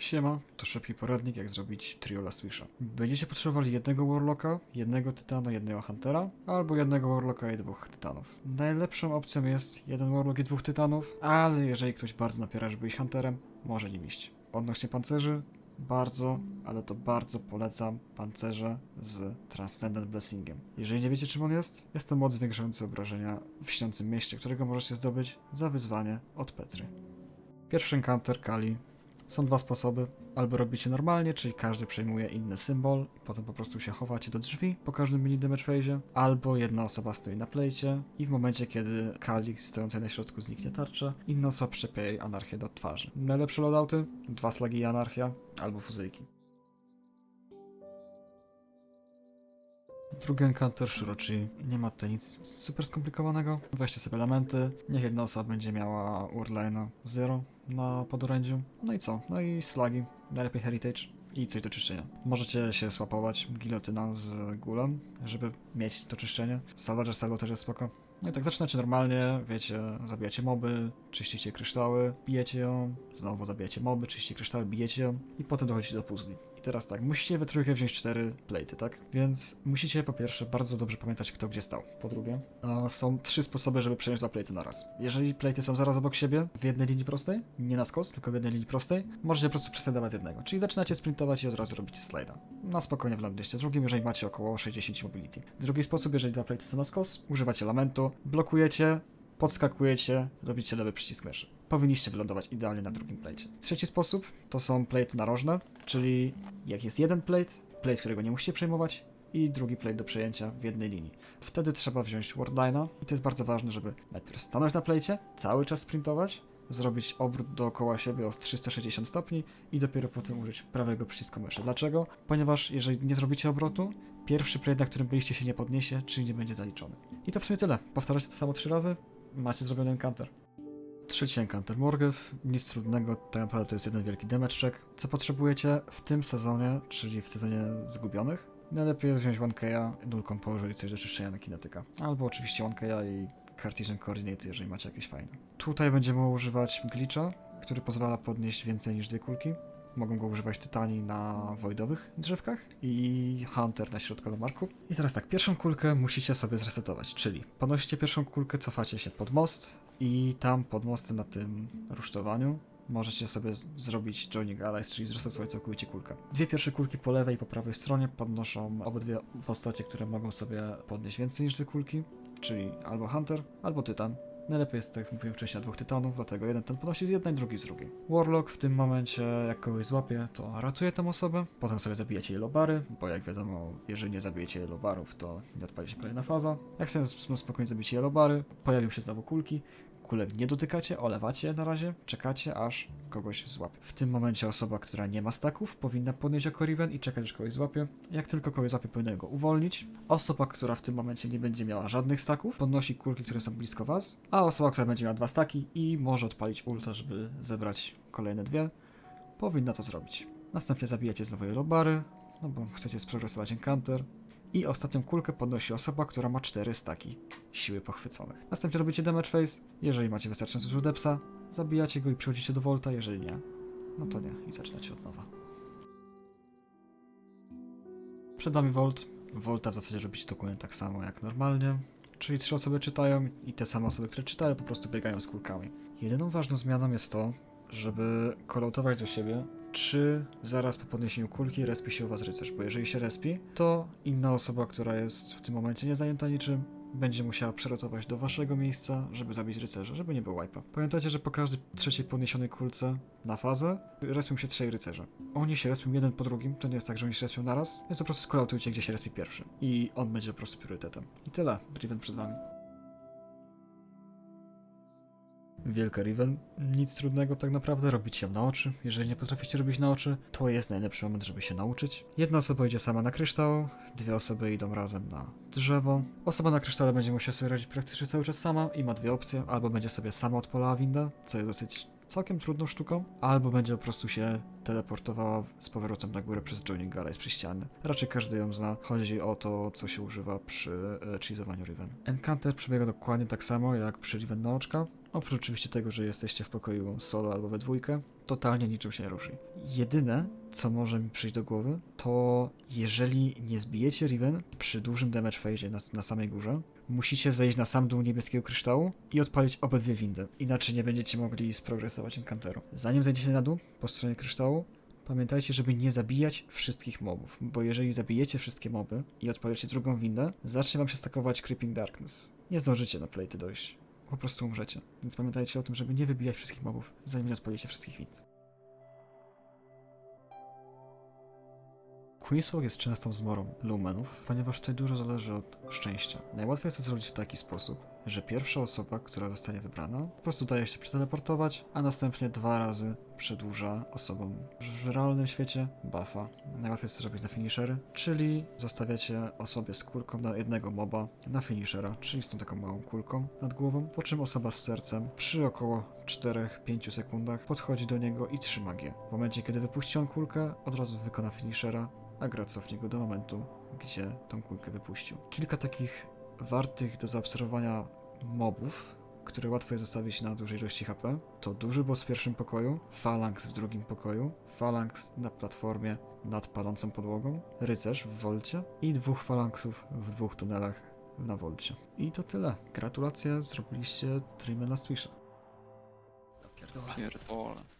Siema, to szybki poradnik jak zrobić trio Last Wisha. Będziecie potrzebowali jednego Warlocka, jednego Tytana, jednego Huntera, albo jednego Warlocka i dwóch Tytanów. Najlepszą opcją jest jeden Warlock i dwóch Tytanów, ale jeżeli ktoś bardzo napiera, żeby iść Hunterem, może nim iść. Odnośnie pancerzy, bardzo, ale to bardzo polecam pancerze z Transcendent Blessingiem. Jeżeli nie wiecie czym on jest, jest to moc zwiększająca obrażenia w śniącym mieście, którego możecie zdobyć za wyzwanie od Petry. Pierwszy encounter Kali są dwa sposoby. Albo robicie normalnie, czyli każdy przejmuje inny symbol i potem po prostu się chowacie do drzwi po każdym mini damage phase'ie, albo jedna osoba stoi na plejcie i w momencie, kiedy Kali stojącej na środku zniknie tarcza, inna osoba przepie jej anarchię do twarzy. Najlepsze loadouty? Dwa slagi i anarchia, albo fuzyjki. Drugi encounter Shurochi. Nie ma tutaj nic super skomplikowanego. Weźcie sobie elementy. Niech jedna osoba będzie miała Urline'a 0 na podorędziu. No i co? No i slagi. Najlepiej Heritage. I coś do czyszczenia. Możecie się słapować gilotyna z gulem, żeby mieć to czyszczenie. Salvager Sago też jest spoko. No i tak zaczynacie normalnie, wiecie, zabijacie moby, czyścicie kryształy, bijecie ją, znowu zabijacie moby, czyścicie kryształy, bijecie ją i potem dochodzicie do puzli. I teraz tak, musicie we trójkę wziąć cztery plejty, tak? Więc musicie po pierwsze bardzo dobrze pamiętać kto gdzie stał. Po drugie, są trzy sposoby, żeby przejąć dwa plejty na raz. Jeżeli plejty są zaraz obok siebie, w jednej linii prostej, nie na skos, tylko w jednej linii prostej, możecie po prostu przesładować z jednego. Czyli zaczynacie sprintować i od razu robicie slajda. Na spokojnie w lądzie drugim, jeżeli macie około 60 mobility. Drugi sposób, jeżeli dwa plejty są na skos, używacie lamentu, blokujecie, podskakujecie, robicie lewy przycisk myszy. Powinniście wylądować idealnie na drugim plate. Trzeci sposób to są plate narożne, czyli jak jest jeden plate, plate, którego nie musicie przejmować, i drugi plate do przejęcia w jednej linii. Wtedy trzeba wziąć wordline'a i to jest bardzo ważne, żeby najpierw stanąć na plate, cały czas sprintować, zrobić obrót dookoła siebie o 360 stopni i dopiero potem użyć prawego przycisku myszy. Dlaczego? Ponieważ jeżeli nie zrobicie obrotu, pierwszy plate, na którym byliście się nie podniesie, czyli nie będzie zaliczony. I to w sumie tyle. Powtarzacie to samo trzy razy, macie zrobiony encounter. Trzeci encounter Morgev, nic trudnego, tak naprawdę to jest jeden wielki check. Co potrzebujecie w tym sezonie, czyli w sezonie zgubionych? Najlepiej wziąć 1K'a, nulką położyć coś do czyszczenia na kinetyka. Albo oczywiście 1K'a i Cartesian Coordinate, jeżeli macie jakieś fajne. Tutaj będziemy używać glitcha, który pozwala podnieść więcej niż dwie kulki. Mogą go używać Tytani na voidowych drzewkach i Hunter na środkowym marku. I teraz tak, pierwszą kulkę musicie sobie zresetować, czyli podnosicie pierwszą kulkę, cofacie się pod most i tam pod mostem na tym rusztowaniu możecie sobie zrobić Joining Allies, czyli zresetować całkowicie kulkę. Dwie pierwsze kulki po lewej i po prawej stronie podnoszą obydwie postacie, które mogą sobie podnieść więcej niż dwie kulki, czyli albo Hunter, albo Tytan. Najlepiej jest, tak jak mówiłem wcześniej, na dwóch tytanów, dlatego jeden ten podnosi z jednej, drugi z drugiej. Warlock w tym momencie, jak kogoś złapie, to ratuje tę osobę, potem sobie zabijecie yellowbary, bo jak wiadomo, jeżeli nie zabijecie yellowbarów, to nie odpali się kolejna faza. Jak sp- spokojnie zabicie yellowbary, pojawią się znowu kulki, kulek nie dotykacie, olewacie na razie, czekacie aż kogoś złapie. W tym momencie osoba, która nie ma staków, powinna podnieść jako Riven i czekać aż kogoś złapie. Jak tylko kogoś złapie, powinno go uwolnić. Osoba, która w tym momencie nie będzie miała żadnych staków, podnosi kulki, które są blisko was, a osoba, która będzie miała dwa staki i może odpalić ulta, żeby zebrać kolejne dwie, powinna to zrobić. Następnie zabijacie znowu yellowbary, no bo chcecie sprogresować encounter. I ostatnią kulkę podnosi osoba, która ma 4 staki siły pochwyconych. Następnie robicie damage phase. Jeżeli macie wystarczająco dużo depsa, zabijacie go i przechodzicie do Volta. Jeżeli nie, no to nie i zaczynacie od nowa. Przed nami Volt. Volta w zasadzie robicie dokładnie tak samo jak normalnie. Czyli trzy osoby czytają i te same osoby, które czytają, po prostu biegają z kulkami. Jedyną ważną zmianą jest to, żeby kolautować do siebie, czy zaraz po podniesieniu kulki respi się u was rycerz, bo jeżeli się respi, to inna osoba, która jest w tym momencie nie zajęta niczym, będzie musiała przerotować do waszego miejsca, żeby zabić rycerza, żeby nie było wipe'a. Pamiętajcie, że po każdej trzeciej podniesionej kulce na fazę respią się trzej rycerze. Oni się respią jeden po drugim, to nie jest tak, że oni się respią naraz, więc po prostu skolautujcie, gdzie się respi pierwszy. I on będzie po prostu priorytetem. I tyle. Riven przed wami. Wielka Riven. Nic trudnego tak naprawdę, robić ją na oczy. Jeżeli nie potraficie robić na oczy, to jest najlepszy moment, żeby się nauczyć. Jedna osoba idzie sama na kryształ, dwie osoby idą razem na drzewo. Osoba na krysztale będzie musiała sobie radzić praktycznie cały czas sama i ma dwie opcje. Albo będzie sobie sama odpalała winda, co jest dosyć całkiem trudną sztuką, albo będzie po prostu się teleportowała z powrotem na górę przez Joining Allies przy ścianie. Raczej każdy ją zna. Chodzi o to, co się używa przy e, cheesowaniu Riven. Encounter przebiega dokładnie tak samo jak przy Riven na oczka, Oprócz oczywiście tego, że jesteście w pokoju solo albo we dwójkę, totalnie niczym się nie ruszy. Jedyne, co może mi przyjść do głowy, to jeżeli nie zbijecie Riven przy dużym damage phase na, na samej górze, musicie zejść na sam dół niebieskiego kryształu i odpalić obydwie windy. Inaczej nie będziecie mogli sprogresować enkanteru. Zanim zejdziecie na dół po stronie kryształu, Pamiętajcie, żeby nie zabijać wszystkich mobów, bo jeżeli zabijecie wszystkie moby i odpalicie drugą windę, zacznie wam się stakować Creeping Darkness. Nie zdążycie na plejty dojść. Po prostu umrzecie. Więc pamiętajcie o tym, żeby nie wybijać wszystkich mobów, zanim nie odpalicie wszystkich wind. Queenswalk jest częstą zmorą lumenów, ponieważ tutaj dużo zależy od szczęścia. Najłatwiej jest to zrobić w taki sposób, że pierwsza osoba, która zostanie wybrana, po prostu daje się przeteleportować, a następnie dwa razy przedłuża osobom w realnym świecie buffa. Najłatwiej jest to zrobić na finishery, czyli zostawiacie osobie z kulką na jednego moba na finishera, czyli z tą taką małą kulką nad głową, po czym osoba z sercem przy około 4-5 sekundach podchodzi do niego i trzyma G. W momencie, kiedy wypuści on kulkę, od razu wykona finishera, a gra cofnie go do momentu, gdzie tą kulkę wypuścił. Kilka takich wartych do zaobserwowania mobów, które łatwo jest zostawić na dużej ilości HP, to duży boss w pierwszym pokoju, falanks w drugim pokoju, falanks na platformie nad palącą podłogą, rycerz w wolcie i dwóch falanksów w dwóch tunelach na wolcie. I to tyle. Gratulacje, zrobiliście Dreamy Last Wisha. Pierdolę. Pierdolę.